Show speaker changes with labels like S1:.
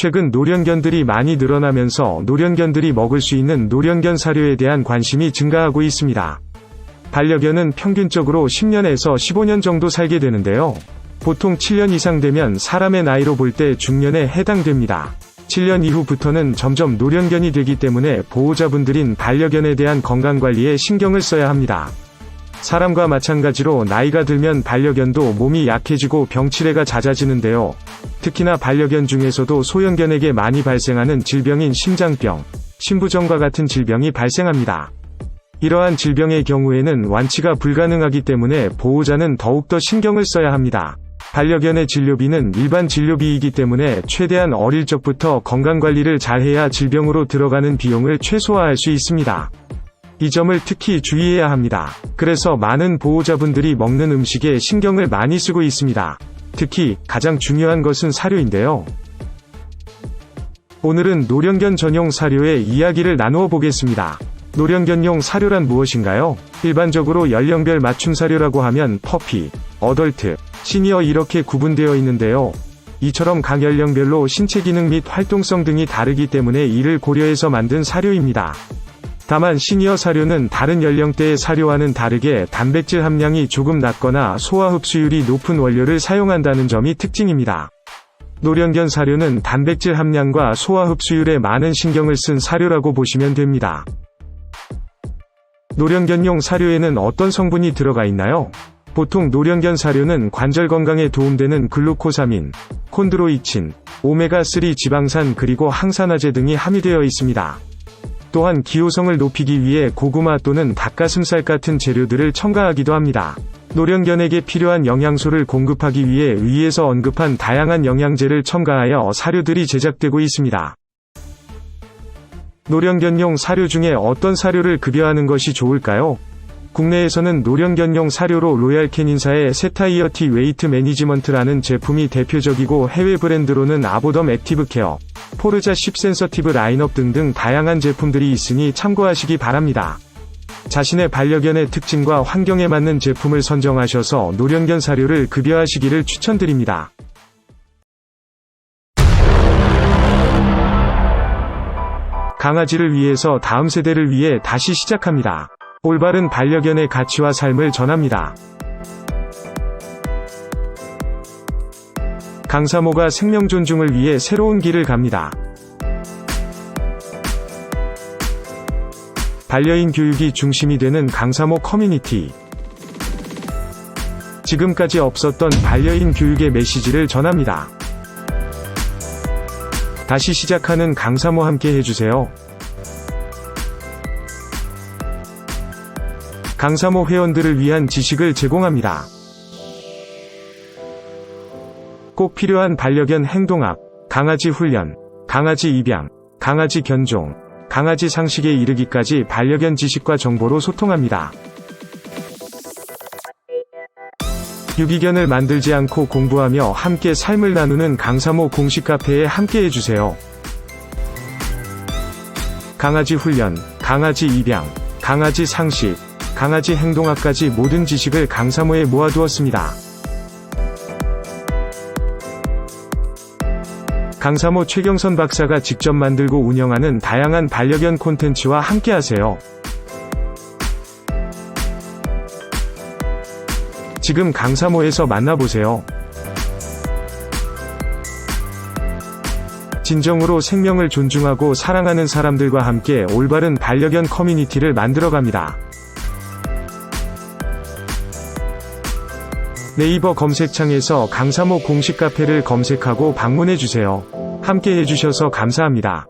S1: 최근 노령견들이 많이 늘어나면서 노령견들이 먹을 수 있는 노령견 사료에 대한 관심이 증가하고 있습니다. 반려견은 평균적으로 10년에서 15년 정도 살게 되는데요. 보통 7년 이상 되면 사람의 나이로 볼 때 중년에 해당됩니다. 7년 이후부터는 점점 노령견이 되기 때문에 보호자분들인 반려견에 대한 건강관리에 신경을 써야 합니다. 사람과 마찬가지로 나이가 들면 반려견도 몸이 약해지고 병치레가 잦아지는데요. 특히나 반려견 중에서도 소형견에게 많이 발생하는 질병인 심장병, 심부전과 같은 질병이 발생합니다. 이러한 질병의 경우에는 완치가 불가능하기 때문에 보호자는 더욱더 신경을 써야 합니다. 반려견의 진료비는 일반 진료비이기 때문에 최대한 어릴 적부터 건강관리를 잘해야 질병으로 들어가는 비용을 최소화할 수 있습니다. 이 점을 특히 주의해야 합니다. 그래서 많은 보호자분들이 먹는 음식에 신경을 많이 쓰고 있습니다. 특히 가장 중요한 것은 사료인데요. 오늘은 노령견 전용 사료의 이야기를 나누어 보겠습니다. 노령견용 사료란 무엇인가요? 일반적으로 연령별 맞춤 사료라고 하면 퍼피, 어덜트, 시니어 이렇게 구분되어 있는데요. 이처럼 각 연령별로 신체 기능 및 활동성 등이 다르기 때문에 이를 고려해서 만든 사료입니다. 다만 시니어 사료는 다른 연령대의 사료와는 다르게 단백질 함량이 조금 낮거나 소화 흡수율이 높은 원료를 사용한다는 점이 특징입니다. 노령견 사료는 단백질 함량과 소화 흡수율에 많은 신경을 쓴 사료라고 보시면 됩니다. 노령견용 사료에는 어떤 성분이 들어가 있나요? 보통 노령견 사료는 관절 건강에 도움되는 글루코사민, 콘드로이친, 오메가3 지방산 그리고 항산화제 등이 함유되어 있습니다. 또한 기호성을 높이기 위해 고구마 또는 닭가슴살 같은 재료들을 첨가하기도 합니다. 노령견에게 필요한 영양소를 공급하기 위해 위에서 언급한 다양한 영양제를 첨가하여 사료들이 제작되고 있습니다. 노령견용 사료 중에 어떤 사료를 급여하는 것이 좋을까요? 국내에서는 노령견용 사료로 로얄캐닌사의 세타이어티 웨이트 매니지먼트라는 제품이 대표적이고 해외 브랜드로는 아보덤 액티브 케어, 포르자 10 센서티브 라인업 등등 다양한 제품들이 있으니 참고하시기 바랍니다. 자신의 반려견의 특징과 환경에 맞는 제품을 선정하셔서 노령견 사료를 급여하시기를 추천드립니다. 강아지를 위해서 다음 세대를 위해 다시 시작합니다. 올바른 반려견의 가치와 삶을 전합니다. 강사모가 생명 존중을 위해 새로운 길을 갑니다. 반려인 교육이 중심이 되는 강사모 커뮤니티. 지금까지 없었던 반려인 교육의 메시지를 전합니다. 다시 시작하는 강사모 함께 해주세요. 강사모 회원들을 위한 지식을 제공합니다. 꼭 필요한 반려견 행동학, 강아지 훈련, 강아지 입양, 강아지 견종, 강아지 상식에 이르기까지 반려견 지식과 정보로 소통합니다. 유기견을 만들지 않고 공부하며 함께 삶을 나누는 강사모 공식 카페에 함께 해주세요. 강아지 훈련, 강아지 입양, 강아지 상식, 강아지 행동학까지 모든 지식을 강사모에 모아두었습니다. 강사모 최경선 박사가 직접 만들고 운영하는 다양한 반려견 콘텐츠와 함께하세요. 지금 강사모에서 만나보세요. 진정으로 생명을 존중하고 사랑하는 사람들과 함께 올바른 반려견 커뮤니티를 만들어갑니다. 네이버 검색창에서 강사모 공식 카페를 검색하고 방문해주세요. 함께 해주셔서 감사합니다.